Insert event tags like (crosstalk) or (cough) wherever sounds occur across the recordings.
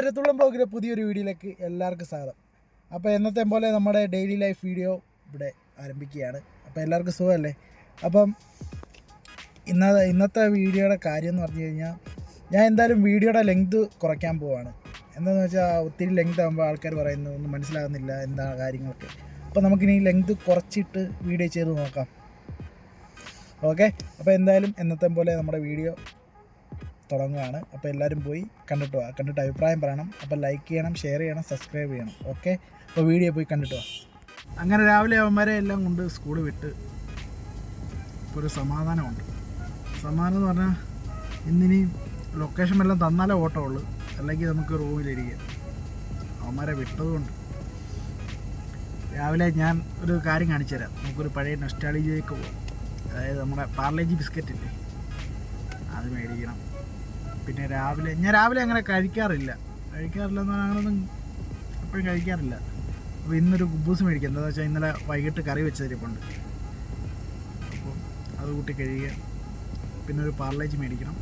മരത്തുള്ളം ബ്ലോഗിലെ പുതിയൊരു വീഡിയോയിലേക്ക് എല്ലാവർക്കും സ്വാഗതം. അപ്പോൾ എന്നത്തെ പോലെ നമ്മുടെ ഡെയിലി ലൈഫ് വീഡിയോ ഇവിടെ ആരംഭിക്കുകയാണ്. അപ്പോൾ എല്ലാവർക്കും സുഖമല്ലേ? അപ്പം ഇന്ന ഇന്നത്തെ വീഡിയോയുടെ കാര്യം എന്ന് പറഞ്ഞു കഴിഞ്ഞാൽ ഞാൻ എന്തായാലും വീഡിയോയുടെ ലെങ്ത് കുറയ്ക്കാൻ പോവാണ്. എന്താണെന്ന് വെച്ചാൽ ഒത്തിരി ലെങ്ത് ആകുമ്പോൾ ആൾക്കാർ പറയുന്നു ഒന്നും മനസ്സിലാകുന്നില്ല എന്താ കാര്യങ്ങളൊക്കെ. അപ്പോൾ നമുക്കിനി ലെങ്ത് കുറച്ചിട്ട് വീഡിയോ ചെയ്ത് നോക്കാം. ഓക്കെ അപ്പോൾ എന്തായാലും എന്നത്തെ പോലെ നമ്മുടെ വീഡിയോ തുടങ്ങുകയാണ്. അപ്പോൾ എല്ലാവരും പോയി കണ്ടിട്ട് വാ. കണ്ടിട്ട് അഭിപ്രായം പറയണം. അപ്പോൾ ലൈക്ക് ചെയ്യണം ഷെയർ ചെയ്യണം സബ്സ്ക്രൈബ് ചെയ്യണം. ഓക്കെ അപ്പോൾ വീഡിയോ പോയി കണ്ടിട്ട് വാ. അങ്ങനെ രാവിലെ അവന്മാരെ എല്ലാം കൊണ്ട് സ്കൂൾ വിട്ട് ഇപ്പോൾ ഒരു സമാധാനമുണ്ട്. സമാധാനം എന്ന് പറഞ്ഞാൽ ഇന്നിനി ലൊക്കേഷൻ എല്ലാം തന്നാലേ ഓട്ടോ ഉള്ളൂ. അല്ലെങ്കിൽ നമുക്ക് റൂമിലിരിക്കാം അവന്മാരെ വിട്ടതുകൊണ്ട് രാവിലെ ഞാൻ ഒരു കാര്യം കാണിച്ചു തരാം. നമുക്കൊരു പഴയ നൊസ്റ്റാളജിയിലേക്ക് പോകാം അതായത് നമ്മുടെ പാർലേജി ബിസ്ക്കറ്റ് ഇല്ലേ അത് മേടിക്കണം. പിന്നെ രാവിലെ ഞാൻ രാവിലെ അങ്ങനെ കഴിക്കാറില്ല. കഴിക്കാറില്ല എന്ന് പറഞ്ഞാൽ അങ്ങനൊന്നും എപ്പോഴും കഴിക്കാറില്ല. അപ്പോൾ ഇന്നൊരു കുബൂസ് മേടിക്കാം. എന്താണെന്ന് വെച്ചാൽ ഇന്നലെ വൈകിട്ട് കറി വെച്ച് തരിപ്പുണ്ട് അപ്പോൾ അത് കൂട്ടി കഴിയുക പിന്നെ ഒരു പാർലേജ് മേടിക്കണം.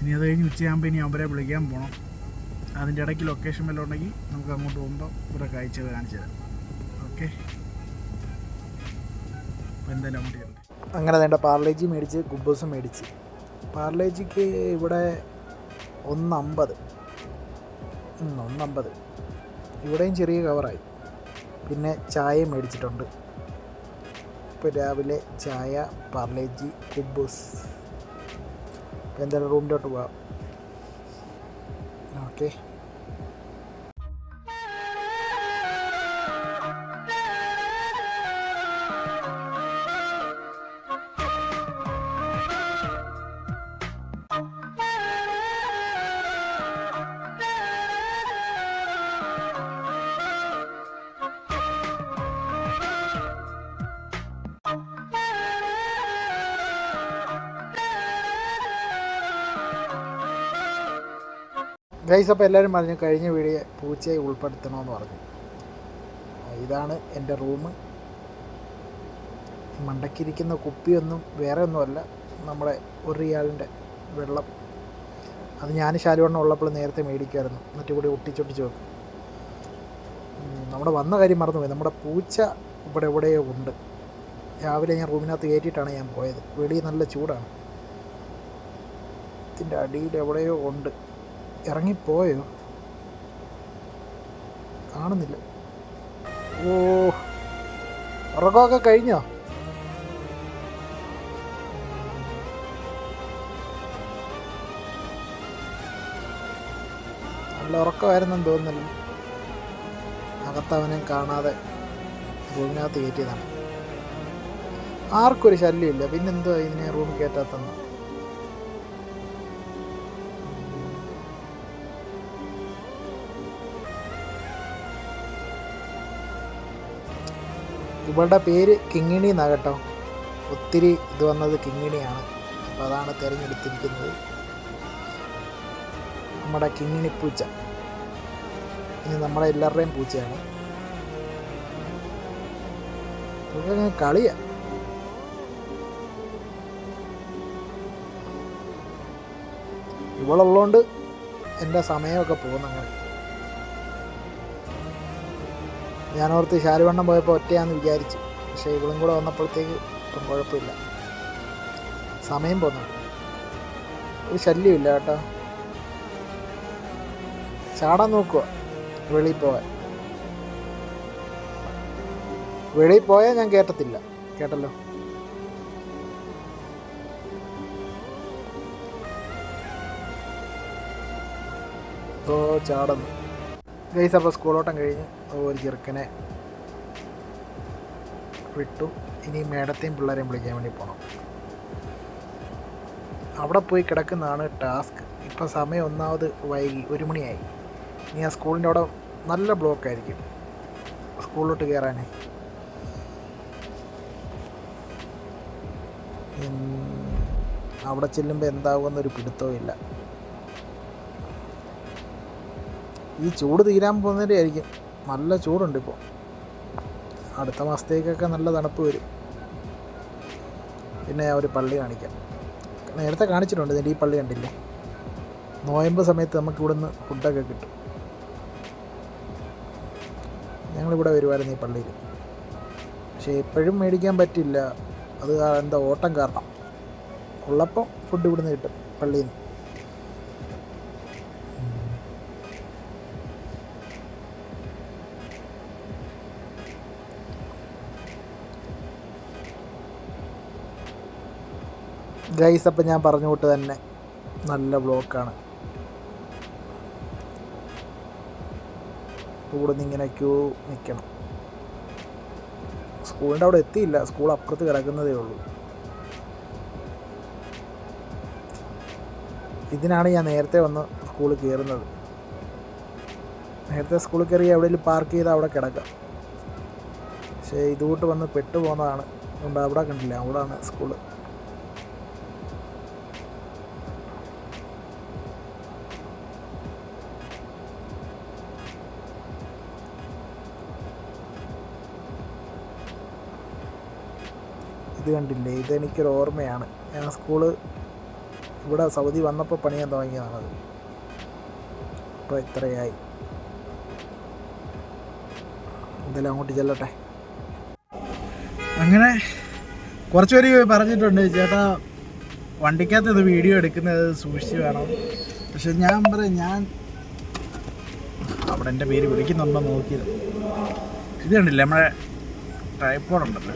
ഇനി അത് കഴിഞ്ഞ് ഉച്ചയാകുമ്പോൾ ഇനി അവരെ വിളിക്കാൻ പോകണം അതിന്റെ ഇടയ്ക്ക് ലൊക്കേഷൻ വല്ലതും ഉണ്ടെങ്കിൽ നമുക്ക് അങ്ങോട്ട് പോകുമ്പോൾ ഇവിടെ കാഴ്ചകൾ കാണിച്ചു തരാം. ഓക്കെ അപ്പോൾ എന്തായാലും അങ്ങോട്ട് അങ്ങനെ വേണ്ട പാർലേജി മേടിച്ച് കുബൂസും മേടിച്ച്. പാർലേജിക്ക് ഇവിടെ ഒന്നമ്പത്. ഒന്നമ്പത്. ഇവിടെയും ചെറിയ കവറായി. പിന്നെ ചായ മേടിച്ചിട്ടുണ്ട്. ഇപ്പോൾ രാവിലെ ചായ പാർലേജി കുബൂസ് എന്തായാലും റൂമിലോട്ട് പോവാം. ഓക്കെ. ഗൈസ് അപ്പോൾ എല്ലാവരും പറഞ്ഞു കഴിഞ്ഞ വീഡിയോ പൂച്ചയെ ഉൾപ്പെടുത്തണമെന്ന് പറഞ്ഞു. ഇതാണ് എന്റെ റൂം. മണ്ടക്കിരിക്കുന്ന കുപ്പിയൊന്നും വേറെ ഒന്നുമല്ല നമ്മുടെ ഒരു റിയാളിന്റെ വെള്ളം. അത് ഞാൻ ശാലുവണ്ണം ഉള്ളപ്പോൾ നേരത്തെ മേടിക്കുമായിരുന്നു. എന്നിട്ട് ഇവിടെ ഒട്ടിച്ചൊട്ടിച്ച് വെക്കും. നമ്മുടെ വന്ന കാര്യം മറന്നുപോയി. നമ്മുടെ പൂച്ച ഇവിടെ എവിടെയോ ഉണ്ട്. രാവിലെ ഞാൻ റൂമിനകത്ത് കയറ്റിയിട്ടാണ് ഞാൻ പോയത്. വെളിയിൽ നല്ല ചൂടാണ്. ഇതിന്റെ അടിയിൽ എവിടെയോ ഉണ്ട്. ഇറങ്ങിപ്പോയോ? കാണുന്നില്ല. ഓ ഉറക്കമൊക്കെ കഴിഞ്ഞോ? നല്ല ഉറക്കമായിരുന്നെന്ന് തോന്നുന്നില്ല. അകത്തവനെ കാണാതെ റൂമിനകത്ത് കയറ്റിയതാണ്. ആർക്കൊരു ശല്യമില്ല. പിന്നെന്തോ ഇതിനെ റൂമിൽ കയറ്റാത്തെന്ന് ഇവളുടെ പേര് കിങ്ങിണി എന്നാ കേട്ടോ. ഒത്തിരി ഇത് വന്നത് കിങ്ങിണിയാണ്. അപ്പോൾ അതാണ് തിരഞ്ഞെടുത്തിരിക്കുന്നത്. നമ്മുടെ കിങ്ങിണി പൂച്ച. ഇനി നമ്മുടെ എല്ലാവരുടെയും പൂച്ചയാണ്. ഇതൊക്കെ കളിയാ. ഇവളുള്ളതുകൊണ്ട് എന്റെ സമയമൊക്കെ പോകുന്നങ്ങനെ ഞാൻ ഓർത്ത് ശാലുവണ്ണം പോയപ്പോൾ ഒറ്റയാന്ന് വിചാരിച്ചു. പക്ഷേ ഇവളും കൂടെ വന്നപ്പോഴത്തേക്ക് ഇപ്പം കുഴപ്പമില്ല. സമയം പോന്നു. ഒരു ശല്യമില്ല കേട്ടോ. ചാടാൻ നോക്കുക വെളി പോവാൻ. വെളി പോയാൽ ഞാൻ കേട്ടത്തില്ല. കേട്ടല്ലോ. ഓ ചാടുന്നു. ഗൈസ് അപ്പോൾ സ്കൂളോട്ടം കഴിഞ്ഞ് ഒരു ചെറുക്കനെ വിട്ടു. ഇനി മേഡത്തെയും പിള്ളേരെയും വിളിക്കാൻ വേണ്ടി പോകണം അവിടെ പോയി കിടക്കുന്നതാണ് ടാസ്ക്. ഇപ്പം സമയം ഒന്നാമത് വൈകി ഒരു മണിയായി. ഇനി ആ സ്കൂളിന്റെ അവിടെ നല്ല ബ്ലോക്ക് ആയിരിക്കും സ്കൂളിലോട്ട് കയറാൻ അവിടെ ചെല്ലുമ്പോൾ എന്താകുമെന്നൊരു പിടുത്തവും ഇല്ല. ഈ ചൂട് തീരാൻ പോകുന്നതിന്റെ ആയിരിക്കും നല്ല ചൂടുണ്ട് ഇപ്പോൾ അടുത്ത മാസത്തേക്കൊക്കെ നല്ല തണുപ്പ് വരും. പിന്നെ ഒരു പള്ളി കാണിക്കാം. നേരത്തെ കാണിച്ചിട്ടുണ്ട് ഇതിന്റെ ഈ പള്ളി കണ്ടില്ലേ? നോയമ്പ് സമയത്ത് നമുക്ക് ഇവിടുന്ന് ഫുഡൊക്കെ കിട്ടും. ഞങ്ങളിവിടെ വരുമായിരുന്നു ഈ പള്ളിയിൽ. പക്ഷേ എപ്പോഴും മേടിക്കാൻ പറ്റില്ല. അത് എന്താ ഓട്ടം കാരണം. ഉള്ളപ്പം ഫുഡ് ഇവിടുന്ന് കിട്ടും പള്ളിയിൽ നിന്ന്. ഗൈസ് അപ്പം ഞാൻ പറഞ്ഞു വിട്ട് തന്നെ. നല്ല ബ്ലോക്കാണ്. നിന്ന് ഇങ്ങനെ ക്യൂ നിൽക്കണം സ്കൂളിന്റെ അവിടെ എത്തിയില്ല. സ്കൂൾ അപ്പുറത്ത് കിടക്കുന്നതേ ഉള്ളൂ. ഇതിനാണ് ഞാൻ നേരത്തെ വന്ന് സ്കൂളിൽ കയറുന്നത്. നേരത്തെ സ്കൂളിൽ കയറി എവിടെയെങ്കിലും പാർക്ക് ചെയ്ത് അവിടെ കിടക്കാം. പക്ഷേ ഇതുകൂട്ട് വന്ന് പെട്ടുപോകുന്നതാണ് അതുകൊണ്ട് അവിടെ കണ്ടില്ല. അവിടെയാണ് സ്കൂൾ. ഇത് കണ്ടില്ലേ? ഇതെനിക്കൊരു ഓർമ്മയാണ്. ഞാൻ സ്കൂൾ ഇവിടെ സൗദി വന്നപ്പോൾ പണിയാൻ തുടങ്ങിയതാണത് ഇപ്പോൾ ഇത്രയായി. എന്തായാലും അങ്ങോട്ട് ചെല്ലട്ടെ. അങ്ങനെ കുറച്ച് പേര് പറഞ്ഞിട്ടുണ്ട് ചേട്ടാ വണ്ടിക്കകത്ത് ഇത് വീഡിയോ എടുക്കുന്നത് സൂക്ഷിച്ച് വേണം. പക്ഷെ ഞാൻ പറയും ഞാൻ അവിടെ എന്റെ പേര് വിളിക്കുന്നുണ്ടോ നോക്കിയത് ഇത് കണ്ടില്ലേ നമ്മുടെ ട്രൈപ്പോഡ് ഉണ്ടല്ലോ.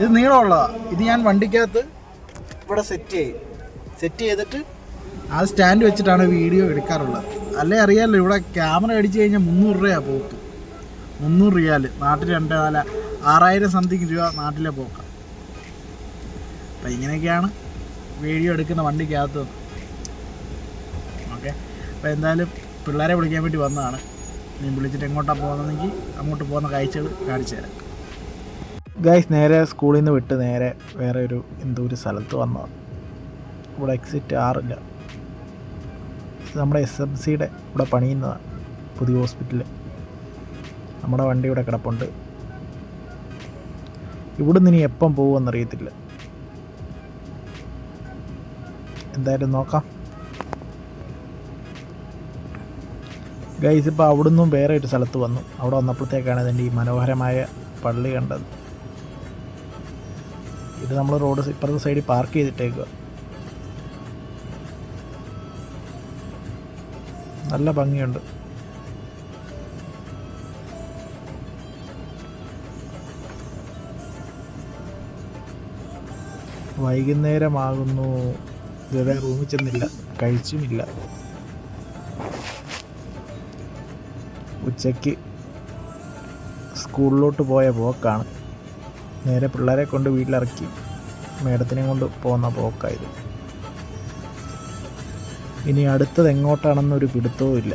ഇത് നീളമുള്ളതാണ് ഇത് ഞാൻ വണ്ടിക്കകത്ത് ഇവിടെ സെറ്റ് ചെയ്യും. സെറ്റ് ചെയ്തിട്ട് ആ സ്റ്റാൻഡ് വെച്ചിട്ടാണ് വീഡിയോ എടുക്കാറുള്ളത്. അല്ലേ അറിയാമല്ലോ ഇവിടെ ക്യാമറ അടിച്ചു കഴിഞ്ഞാൽ മുന്നൂറ് രൂപയാണ് പോക്ക്. മുന്നൂറ് റിയാൽ നാട്ടിൽ രണ്ട് നാല് ആറായിരം സംതിങ് രൂപ നാട്ടിലെ പോക്ക. അപ്പം ഇങ്ങനെയൊക്കെയാണ് വീഡിയോ എടുക്കുന്ന വണ്ടിക്കകത്ത്. ഓക്കെ അപ്പോൾ എന്തായാലും പിള്ളേരെ വിളിക്കാൻ വേണ്ടി വന്നതാണ്. നീ വിളിച്ചിട്ട് എങ്ങോട്ടാണ് പോകുന്നതെങ്കിൽ അങ്ങോട്ട് പോകുന്ന കാഴ്ചകൾ കാണിച്ചു തരാം. ഗൈസ് നേരെ സ്കൂളിൽ നിന്ന് വിട്ട് നേരെ വേറെ ഒരു എന്തോ ഒരു സ്ഥലത്ത് വന്നതാണ് ഇവിടെ എക്സിറ്റ് ആറില്ല. നമ്മുടെ എസ് എം സിയുടെ ഇവിടെ പണിയുന്നതാണ് പുതിയ ഹോസ്പിറ്റലിൽ നമ്മുടെ വണ്ടി ഇവിടെ കിടപ്പുണ്ട്. ഇവിടുന്ന് ഇനി എപ്പം പോകുമെന്നറിയത്തില്ല എന്തായാലും നോക്കാം. ഗൈസ് ഇപ്പോൾ അവിടുന്നും വേറെ ഒരു സ്ഥലത്ത് വന്നു. അവിടെ വന്നപ്പോഴത്തേക്കാണ് ഇതിന്റെ ഈ മനോഹരമായ പള്ളി കണ്ടത്. ഇത് നമ്മൾ റോഡ് ഇപ്പുറത്തെ സൈഡിൽ പാർക്ക് ചെയ്തിട്ടേക്കുക നല്ല ഭംഗിയുണ്ട്. വൈകുന്നേരമാകുന്നു. ഇതുവരെ റൂമിൽ ചെന്നില്ല. കഴിച്ചുമില്ല. ഉച്ചയ്ക്ക് സ്കൂളിലോട്ട് പോയ പോക്കാണ്. നേരെ പിള്ളേരെ കൊണ്ട് വീട്ടിലിറക്കി മേഡത്തിനെ കൊണ്ട് പോകുന്ന പോക്കായത്. ഇനി അടുത്തത് എങ്ങോട്ടാണെന്നൊരു പിടുത്തവും ഇല്ല.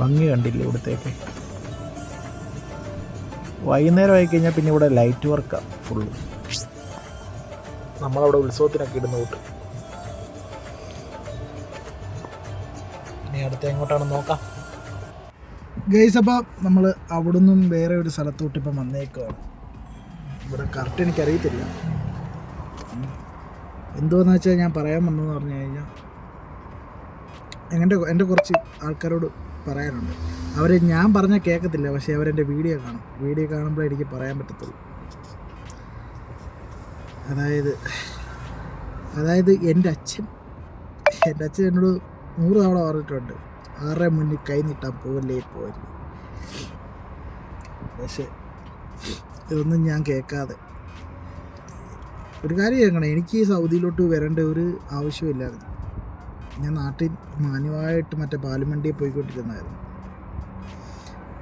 ഭംഗി കണ്ടില്ല ഇവിടുത്തേക്ക്? വൈകുന്നേരം ആയി കഴിഞ്ഞാൽ പിന്നെ ഇവിടെ ലൈറ്റ് വർക്കാണ് ഫുള്ള് നമ്മളവിടെ ഉത്സവത്തിനൊക്കെ ഇടുന്ന കൂട്ട്. ഇനി അടുത്ത എങ്ങോട്ടാണ് നോക്കാം. ഗൈസ് അപ്പോൾ നമ്മൾ അവിടെ നിന്നും വേറെ ഒരു സ്ഥലത്തോട്ട് ഇപ്പം വന്നേക്കുവാണ്. ഇവിടെ കറക്റ്റ് എനിക്കറിയത്തില്ല. എന്തോന്ന് വെച്ചാൽ ഞാൻ പറയാൻ വന്നതെന്ന് പറഞ്ഞു കഴിഞ്ഞാൽ എന്റെ എന്റെ കുറച്ച് ആൾക്കാരോട് പറയാനുണ്ട്. അവർ ഞാൻ പറഞ്ഞാൽ കേൾക്കത്തില്ല പക്ഷേ അവരെന്റെ വീഡിയോ കാണും. വീഡിയോ കാണുമ്പോഴേ എനിക്ക് പറയാൻ പറ്റത്തുള്ളൂ. അതായത് അതായത് എന്റെ അച്ഛൻ എന്റെ അച്ഛൻ എന്നോട് നൂറ് തവണ പറഞ്ഞിട്ടുണ്ട്. ആരുടെ മുന്നിൽ കൈ നീട്ടാൻ പോവല്ലേ പോവല്ലേ പക്ഷേ ഇതൊന്നും ഞാൻ കേൾക്കാതെ. ഒരു കാര്യം കേൾക്കണം എനിക്ക് ഈ സൗദിയിലോട്ട് വരേണ്ട ഒരു ആവശ്യമില്ലായിരുന്നു. ഞാൻ നാട്ടിൽ മാന്യമായിട്ട് മറ്റേ പാലുമണ്ടിയിൽ പോയിക്കൊണ്ടിരുന്നായിരുന്നു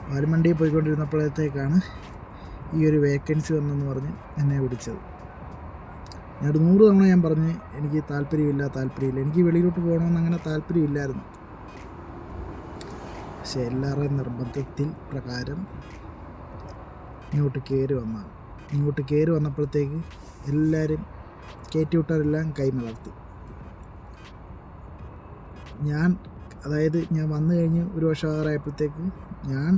പാലുമണ്ടിയിൽ പോയിക്കൊണ്ടിരുന്നപ്പോഴത്തേക്കാണ് ഈ ഒരു വേക്കൻസി വന്നെന്ന് പറഞ്ഞ് എന്നെ വിളിച്ചത്. ഞാൻ നൂറ് തവണ ഞാൻ പറഞ്ഞ് എനിക്ക് താല്പര്യമില്ല താല്പര്യമില്ല. എനിക്ക് വെളിയിലോട്ട് പോകണമെന്ന് അങ്ങനെ താല്പര്യമില്ലായിരുന്നു. പക്ഷെ എല്ലാവരുടെയും നിർബന്ധത്തിൽ പ്രകാരം ഇങ്ങോട്ട് കയറി വന്നാണ് ഇങ്ങോട്ട് കയറി വന്നപ്പോഴത്തേക്ക് എല്ലാവരും കയറ്റി വിട്ടവരെല്ലാം കൈമലർത്തി ഞാൻ അതായത് ഞാൻ വന്നു കഴിഞ്ഞ് ഒരു വർഷം ആറായപ്പോഴത്തേക്ക് ഞാൻ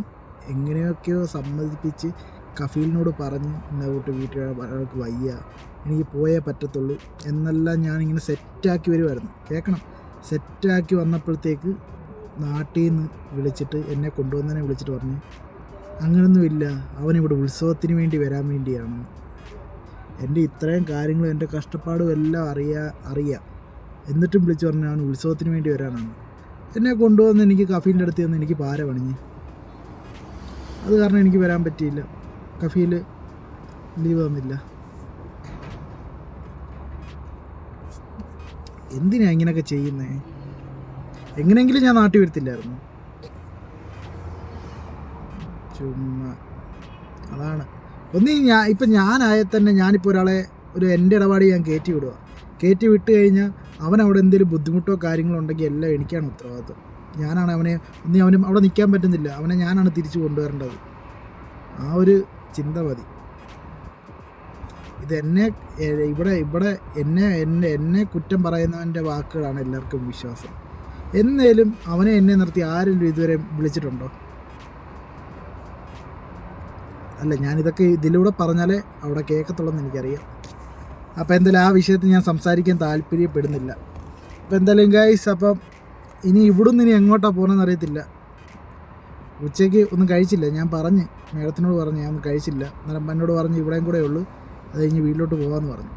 എങ്ങനെയൊക്കെയോ സമ്മതിപ്പിച്ച് കഫീലിനോട് പറഞ്ഞ് ഇന്ന കൂട്ട് വീട്ടിൽ വയ്യ. എനിക്ക് പോയേ പറ്റത്തുള്ളൂ എന്നെല്ലാം ഞാനിങ്ങനെ സെറ്റാക്കി വരുമായിരുന്നു കേൾക്കണം. സെറ്റാക്കി വന്നപ്പോഴത്തേക്ക് നാട്ടിൽ നിന്ന് വിളിച്ചിട്ട് എന്നെ കൊണ്ടുവന്നതിനെ വിളിച്ചിട്ട് പറഞ്ഞു അങ്ങനൊന്നുമില്ല അവനിവിടെ ഉത്സവത്തിന് വേണ്ടി വരാൻ വേണ്ടിയാണ്. എന്റെ ഇത്രയും കാര്യങ്ങളും എന്റെ കഷ്ടപ്പാടും എല്ലാം അറിയാ അറിയാം. എന്നിട്ടും വിളിച്ചു പറഞ്ഞു അവൻ ഉത്സവത്തിന് വേണ്ടി വരാനാണ്. എന്നെ കൊണ്ടുവന്ന് എനിക്ക് കഫീന്റെ അടുത്ത് നിന്ന് എനിക്ക് പാര പണിഞ്ഞ്. അത് കാരണം എനിക്ക് വരാൻ പറ്റിയില്ല. കഫീൽ ലീവ് തന്നില്ല. എന്തിനാ ഇങ്ങനെയൊക്കെ ചെയ്യുന്നേ? എങ്ങനെയെങ്കിലും ഞാൻ നാട്ടിൽ വരത്തില്ലായിരുന്നു. ചുമ്മാ. അതാണ്. ഒന്നീ ഞാൻ ഇപ്പം ഞാനായ തന്നെ ഞാനിപ്പോൾ ഒരാളെ ഒരു എന്റെ ഇടപാട് ഞാൻ കയറ്റി വിടുക കയറ്റി വിട്ട് കഴിഞ്ഞാൽ അവൻ അവിടെ എന്തെങ്കിലും ബുദ്ധിമുട്ടോ കാര്യങ്ങളോ ഉണ്ടെങ്കിൽ എല്ലാം എനിക്കാണ് ഉത്തരവാദിത്വം. ഞാനാണ് അവനെ ഒന്നി അവനും അവിടെ നിൽക്കാൻ പറ്റുന്നില്ല. അവനെ ഞാനാണ് തിരിച്ചു കൊണ്ടുവരേണ്ടത്. ആ ഒരു ചിന്ത മതി. ഇതെന്നെ ഇവിടെ ഇവിടെ എന്നെ എന്നെ എന്നെ കുറ്റം പറയുന്നവന്റെ വാക്കുകളാണ് എല്ലാവർക്കും വിശ്വാസം. എന്നേലും അവനെ എന്നെ നിർത്തി ആരെങ്കിലും ഇതുവരെ വിളിച്ചിട്ടുണ്ടോ? അല്ല ഞാനിതൊക്കെ ഇതിലൂടെ പറഞ്ഞാലേ അവിടെ കേൾക്കത്തുള്ളൂ എനിക്കറിയാം. അപ്പോൾ എന്തായാലും ആ വിഷയത്തിൽ ഞാൻ സംസാരിക്കാൻ താല്പര്യപ്പെടുന്നില്ല. അപ്പോൾ എന്തായാലും ഗൈസ് അപ്പം ഇനി ഇവിടുന്ന് ഇനി എങ്ങോട്ടാണ് പോകണമെന്ന് അറിയത്തില്ല. ഉച്ചയ്ക്ക് ഒന്നും കഴിച്ചില്ല. ഞാൻ പറഞ്ഞ് മേഡത്തിനോട് പറഞ്ഞ് ഞാൻ ഒന്നും കഴിച്ചില്ല. അന്നേരം എന്നോട് പറഞ്ഞ് ഇവിടെയും കൂടെ ഉള്ളൂ. അത് കഴിഞ്ഞ് വീട്ടിലോട്ട് പോകാമെന്ന് പറഞ്ഞു.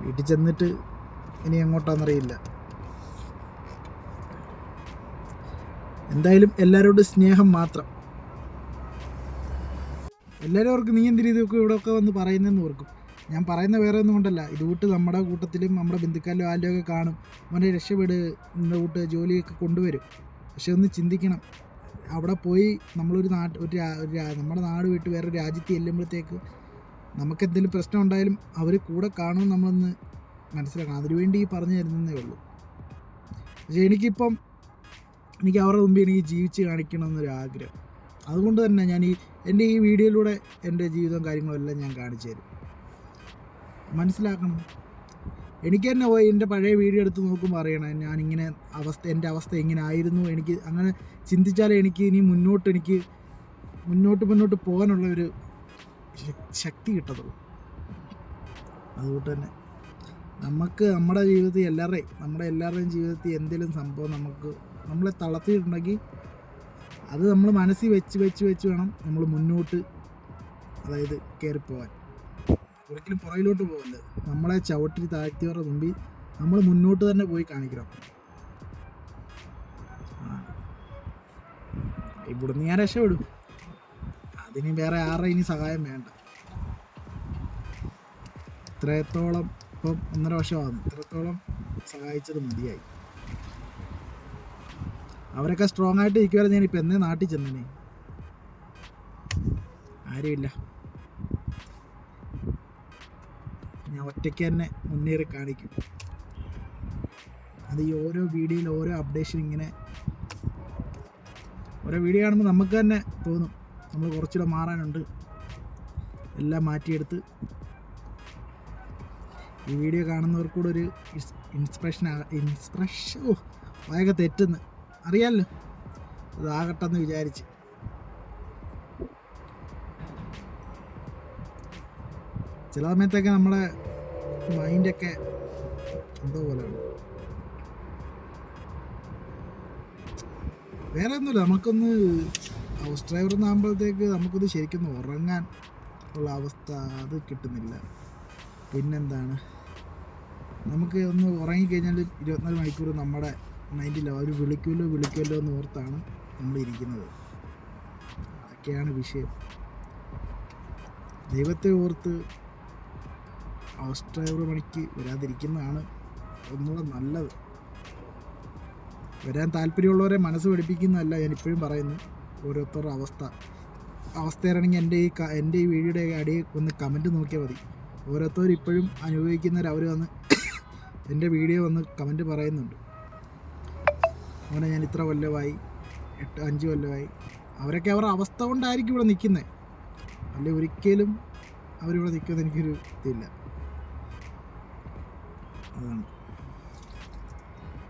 വീട്ടിൽ ചെന്നിട്ട് ഇനി എങ്ങോട്ടാണെന്നറിയില്ല. എന്തായാലും എല്ലാവരോടും സ്നേഹം മാത്രം. എല്ലാവരും ഓർക്കും നീ എന്തിനും ഇതൊക്കെ ഇവിടെ ഒക്കെ വന്ന് പറയുന്നതെന്ന് ഓർക്കും. ഞാൻ പറയുന്ന വേറെ ഒന്നും കൊണ്ടല്ല. ഇത് കൂട്ട് നമ്മുടെ കൂട്ടത്തിലും നമ്മുടെ ബന്ധുക്കാരിലും ആരിലും കാണും. അവനെ രക്ഷപ്പെട് നിന്റെ കൂട്ട് ജോലിയൊക്കെ കൊണ്ടുവരും. പക്ഷെ ഒന്ന് ചിന്തിക്കണം. അവിടെ പോയി നമ്മളൊരു നാട്ട് ഒരു ഒരു നമ്മുടെ നാട് വിട്ട് വേറെ രാജ്യത്ത് ചെല്ലുമ്പോഴത്തേക്ക് നമുക്ക് എന്തെങ്കിലും പ്രശ്നം ഉണ്ടായാലും അവർ കൂടെ കാണും നമ്മളൊന്ന് മനസ്സിലാക്കണം. അതിനുവേണ്ടി ഈ പറഞ്ഞു തരുന്നതേ ഉള്ളൂ. പക്ഷേ എനിക്കിപ്പം എനിക്ക് അവരുടെ മുമ്പ് എനിക്ക് ജീവിച്ച് കാണിക്കണം എന്നൊരു ആഗ്രഹം. അതുകൊണ്ട് തന്നെ ഞാൻ ഈ എന്റെ ഈ വീഡിയോയിലൂടെ എന്റെ ജീവിതവും കാര്യങ്ങളും എല്ലാം ഞാൻ കാണിച്ചു തരും. മനസ്സിലാക്കണം. എനിക്ക് തന്നെ പോയി എന്റെ പഴയ വീഡിയോ എടുത്ത് നോക്കുമ്പോൾ അറിയണം. ഞാനിങ്ങനെ അവസ്ഥ എന്റെ അവസ്ഥ ഇങ്ങനെ ആയിരുന്നു. എനിക്ക് അങ്ങനെ ചിന്തിച്ചാലേ എനിക്ക് ഇനി മുന്നോട്ട് എനിക്ക് മുന്നോട്ട് മുന്നോട്ട് പോകാനുള്ള ഒരു ശക്തി കിട്ടത്തുള്ളൂ. അതുകൊണ്ട് തന്നെ നമുക്ക് നമ്മുടെ ജീവിതത്തിൽ എല്ലാവരുടെയും നമ്മുടെ എല്ലാവരുടെയും ജീവിതത്തിൽ എന്തെങ്കിലും സംഭവം നമുക്ക് നമ്മളെ തളർത്തിയിട്ടുണ്ടെങ്കിൽ അത് നമ്മൾ മനസ്സിൽ വെച്ച് വെച്ച് വെച്ച് വേണം നമ്മൾ മുന്നോട്ട് അതായത് കയറിപ്പോവാൻ. ഒരിക്കലും പുറകിലോട്ട് പോകല്ലേ നമ്മളെ ചവിട്ടി താഴ്ത്തിയവരുടെ മുമ്പിൽ നമ്മൾ മുന്നോട്ട് തന്നെ പോയി കാണിക്കണം. ഇവിടുന്ന് ഞാൻ രക്ഷപ്പെടും. അതിന് വേറെ ആരുടെ ഇനി സഹായം വേണ്ട. ഇത്രത്തോളം ഇപ്പം ഒന്നര വർഷമാകുന്നു. ഇത്രത്തോളം സഹായിച്ചത് മതിയായി. അവരൊക്കെ സ്ട്രോങ് ആയിട്ട് ഇരിക്കുവായിരുന്നു ഞാൻ ഇപ്പം എന്നേ നാട്ടിൽ ചെന്നേ ആരുമില്ല. ഞാൻ ഒറ്റയ്ക്ക് തന്നെ മുന്നേറി കാണിക്കും. അത് ഈ ഓരോ വീഡിയോയിൽ ഓരോ അപ്ഡേഷൻ ഇങ്ങനെ ഓരോ വീഡിയോ കാണുമ്പോൾ നമുക്ക് തന്നെ തോന്നും. നമ്മൾ കുറച്ചുകൂടെ മാറാനുണ്ട്. എല്ലാം മാറ്റിയെടുത്ത്. ഈ വീഡിയോ കാണുന്നവർക്കൂടെ ഒരു ഇൻസ്പിറേഷൻ ഇൻസ്പിറേഷൻ ഓ വായൊക്കെ തെറ്റെന്ന്. അറിയാമല്ലോ അതാകട്ടെ എന്ന് വിചാരിച്ച്. ചില സമയത്തൊക്കെ നമ്മുടെ മൈൻഡൊക്കെ എന്തോ പോലെയാണ്. വേറെ ഒന്നുമില്ല. നമുക്കൊന്ന് ഹൗസ് ഡ്രൈവർ എന്നാകുമ്പോഴത്തേക്ക് നമുക്കിത് ശരിക്കും ഉറങ്ങാൻ ഉള്ള അവസ്ഥ അത് കിട്ടുന്നില്ല. പിന്നെന്താണ്? നമുക്ക് ഒന്ന് ഉറങ്ങിക്കഴിഞ്ഞാൽ ഇരുപത്തിനാല് മണിക്കൂർ നമ്മുടെ മൈൻഡിൽ അവർ വിളിക്കുമല്ലോ വിളിക്കുമല്ലോ എന്ന് ഓർത്താണ് നമ്മൾ ഇരിക്കുന്നത്. അതൊക്കെയാണ് വിഷയം. ദൈവത്തെ ഓർത്ത് ഹൗസ് ഡ്രൈവർ പണിക്ക് വരാതിരിക്കുന്നതാണ് ഒന്നുകൂടെ നല്ലത്. വരാൻ താല്പര്യമുള്ളവരെ മനസ്സ് പഠിപ്പിക്കുന്നതല്ല ഞാൻ ഇപ്പോഴും പറയുന്നു ഓരോരുത്തരുടെ അവസ്ഥ. അവസ്ഥയാണെങ്കിൽ എന്റെ ഈ എന്റെ ഈ വീഡിയോയുടെ അടിയിൽ ഒന്ന് കമന്റ് നോക്കിയാൽ മതി. ഓരോരുത്തർ ഇപ്പോഴും അനുഭവിക്കുന്നവർ അവർ വന്ന് (coughs) എന്റെ വീഡിയോ വന്ന് കമന്റ് പറയുന്നുണ്ട്. അങ്ങനെ ഞാൻ ഇത്ര കൊല്ലമായി. എട്ട് അഞ്ച് കൊല്ലമായി. അവരൊക്കെ അവരുടെ അവസ്ഥ കൊണ്ടായിരിക്കും ഇവിടെ നിൽക്കുന്നത് അല്ലെ ഒരിക്കലും അവരിവിടെ നിൽക്കുമെന്ന് എനിക്കൊരു ഇതില്ല. അതാണ്.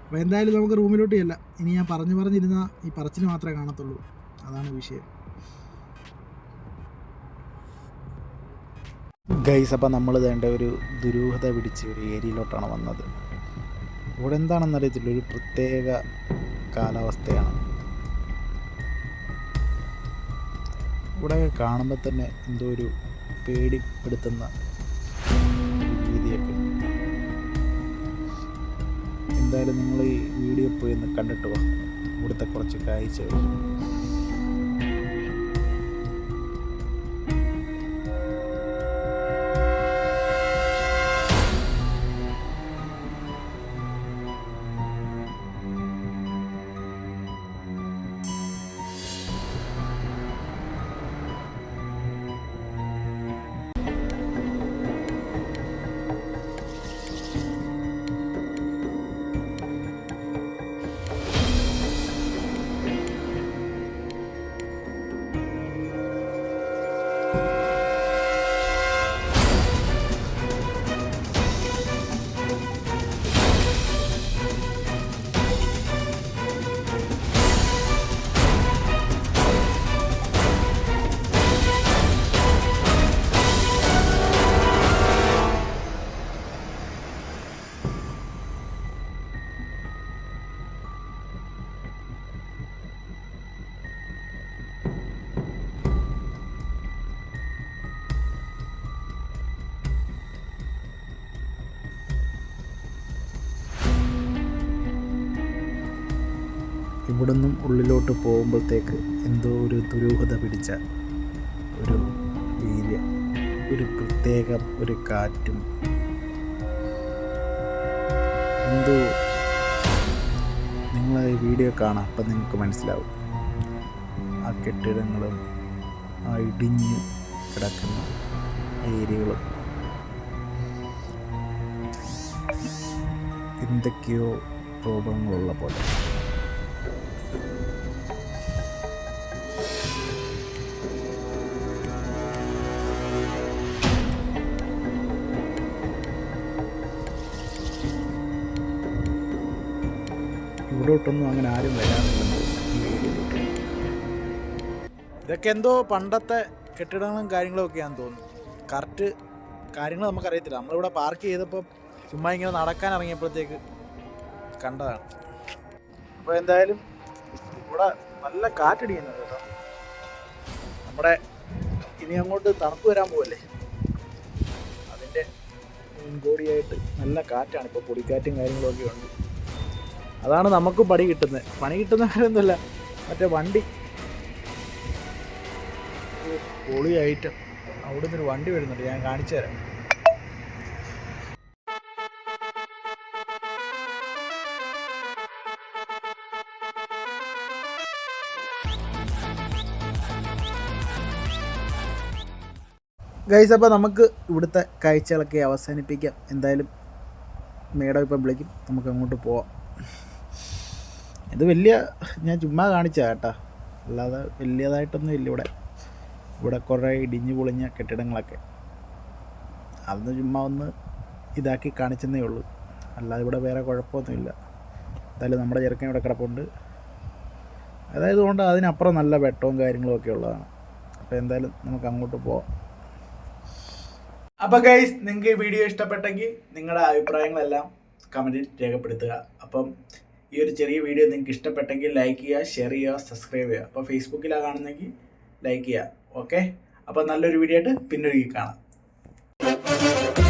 അപ്പോൾ എന്തായാലും നമുക്ക് റൂമിലോട്ട് ചെല്ലാം. ഇനി ഞാൻ പറഞ്ഞു പറഞ്ഞിരുന്ന ഈ പറച്ചിന് മാത്രമേ കാണത്തുള്ളൂ. അതാണ് വിഷയം. ഗൈസ് അപ്പം നമ്മൾ വേണ്ട ഒരു ദുരൂഹത പിടിച്ച് ഒരു ഏരിയയിലോട്ടാണ് വന്നത്. ഇവിടെ എന്താണെന്നറിയത്തില്ല ഒരു പ്രത്യേക കാലാവസ്ഥയാണ്. ഇവിടെ കാണുമ്പോൾ തന്നെ എന്തോ ഒരു പേടിപ്പെടുത്തുന്ന രീതിയൊക്കെ. എന്തായാലും നിങ്ങൾ ഈ വീഡിയോ പോയി ഒന്ന് കണ്ടിട്ട് വാ. ഇവിടുത്തെ കുറച്ച് കാഴ്ചകൾ. പോകുമ്പോഴത്തേക്ക് എന്തോ ഒരു ദുരൂഹത പിടിച്ച ഒരു ഏരിയ ഒരു പ്രത്യേക ഒരു കാറ്റും. എന്തോ നിങ്ങൾ വീഡിയോ കാണാം അപ്പം നിങ്ങൾക്ക് മനസ്സിലാവും. ആ കെട്ടിടങ്ങളും ആ ഇടിഞ്ഞ് കിടക്കുന്ന ഏരിയകളും. എന്തൊക്കെയോ പ്രോബ്ലങ്ങളുള്ള പോലെ. ഇവിടോട്ടൊന്നും അങ്ങനെ ആരും വരാറില്ല. ഇതൊക്കെ എന്തോ പണ്ടത്തെ കെട്ടിടങ്ങളും കാര്യങ്ങളും ഒക്കെയാണെന്ന് തോന്നുന്നു. കറക്റ്റ് കാര്യങ്ങൾ നമുക്കറിയത്തില്ല. നമ്മളിവിടെ പാർക്ക് ചെയ്തപ്പോൾ ചുമ്മാ ഇങ്ങനെ നടക്കാൻ ഇറങ്ങിയപ്പോഴത്തേക്ക് കണ്ടതാണ്. അപ്പോൾ എന്തായാലും ഇവിടെ നല്ല കാറ്റടിക്കുന്നുണ്ട് കേട്ടോ. നമ്മുടെ ഇനി അങ്ങോട്ട് തണുപ്പ് വരാൻ പോവല്ലേ? അതിന്റെ മുൻകൂടിയായിട്ട് നല്ല കാറ്റാണ്. ഇപ്പോൾ പൊടിക്കാറ്റും കാര്യങ്ങളൊക്കെ ഉണ്ട്. അതാണ് നമുക്കും പണി കിട്ടുന്നത് പണി കിട്ടുന്ന കാര്യമൊന്നുമില്ല. മറ്റേ വണ്ടി. പൊളിയായിട്ട് അവിടെ നിന്നൊരു വണ്ടി വരുന്നുണ്ട്. ഞാൻ കാണിച്ചു തരാം. ഗൈസ് അപ്പോൾ നമുക്ക് ഇവിടുത്തെ കാഴ്ചകളൊക്കെ അവസാനിപ്പിക്കാം. എന്തായാലും മേഡം ഇപ്പം വിളിക്കും. നമുക്ക് അങ്ങോട്ട് പോവാം. ഇത് വലിയ ഞാൻ ചുമ്മാ കാണിച്ച കേട്ടോ. അല്ലാതെ വലിയതായിട്ടൊന്നും ഇല്ല ഇവിടെ. ഇവിടെ കുറേ ഇടിഞ്ഞു പൊളിഞ്ഞ കെട്ടിടങ്ങളൊക്കെ. അതൊന്ന് ചുമ്മാ ഒന്ന് ഇതാക്കി കാണിച്ചെന്നേ ഉള്ളൂ. അല്ലാതെ ഇവിടെ വേറെ കുഴപ്പമൊന്നുമില്ല. എന്തായാലും നമ്മുടെ ചെറുക്കൻ ഇവിടെ കിടപ്പുണ്ട്. അതായത് കൊണ്ട് അതിനപ്പുറം നല്ല വെട്ടവും കാര്യങ്ങളും ഒക്കെ ഉള്ളതാണ്. അപ്പോൾ എന്തായാലും നമുക്ക് അങ്ങോട്ട് പോവാം. അപ്പോൾ ഗൈസ് നിങ്ങൾക്ക് ഈ വീഡിയോ ഇഷ്ടപ്പെട്ടെങ്കിൽ നിങ്ങളുടെ അഭിപ്രായങ്ങളെല്ലാം കമന്റിൽ രേഖപ്പെടുത്തുക. അപ്പം ഈ ഒരു ചെറിയ വീഡിയോ നിങ്ങൾക്ക് ഇഷ്ടപ്പെട്ടെങ്കിൽ ലൈക്ക് ചെയ്യുക ഷെയർ ചെയ്യുക സബ്സ്ക്രൈബ് ചെയ്യുക. അപ്പോൾ ഫേസ്ബുക്കിലാണ് കാണുന്നെങ്കിൽ ലൈക്ക് ചെയ്യുക. ഓക്കെ അപ്പോൾ നല്ലൊരു വീഡിയോ ആയിട്ട് പിന്നൊരുക്കി കാണാം.